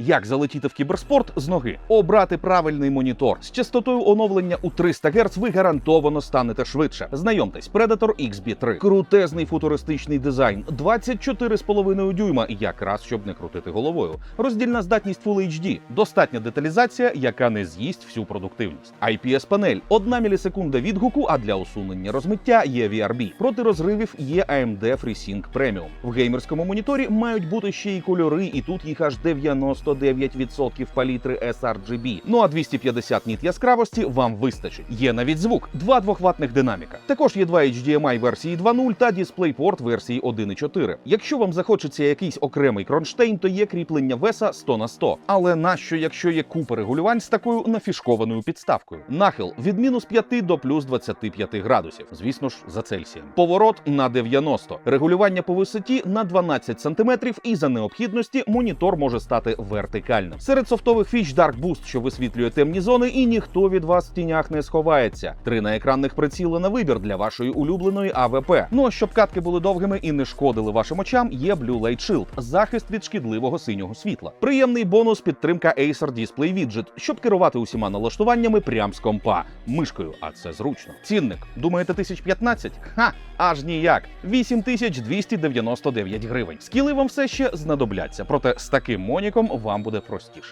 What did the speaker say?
Як залетіти в кіберспорт з ноги, обрати правильний монітор з частотою оновлення у 300 Гц ви гарантовано станете швидше. Знайомтесь, Predator XB3. крутезний футуристичний дизайн, 24,5 дюйма, якраз щоб не крутити головою. Роздільна здатність Full HD, достатня деталізація, яка не з'їсть всю продуктивність. IPS-панель, 1 мілісекунда відгуку, а для усунення розмиття є VRB. Проти розривів є AMD FreeSync Premium. В геймерському моніторі мають бути ще й кольори, і тут їх аж 99% палітри sRGB. Ну а 250 ніт яскравості вам вистачить. Є навіть звук, два двохватних динаміка. Також є два HDMI версії 2.0 та DisplayPort версії 1.4. Якщо вам захочеться якийсь окремий кронштейн, то є кріплення веса 100 на 100. Але нащо, якщо є купа регулювань з такою нафішкованою підставкою? Нахил від мінус 5 до плюс 25 градусів. Звісно ж, за Цельсієм. Поворот на 90. Регулювання по висоті на 12 см і за необхідності монітор може стати вертикальним. Серед софтових фіч Dark Boost, що висвітлює темні зони, і ніхто від вас в тінях не сховається. Три наекранних приціли на вибір для вашої улюбленої АВП. Ну а щоб катки були довгими і не шкодили вашим очам, є Blue Light Shield – захист від шкідливого синього світла. Приємний бонус підтримка Acer Display Widget, щоб керувати усіма налаштуваннями прям з компа мишкою. А це зручно. Цінник. Думаєте, 1015? Ха, аж ніяк. 8299 гривень. Скіли вам все ще знадобляться, проте з таким моніком вам буде простіше.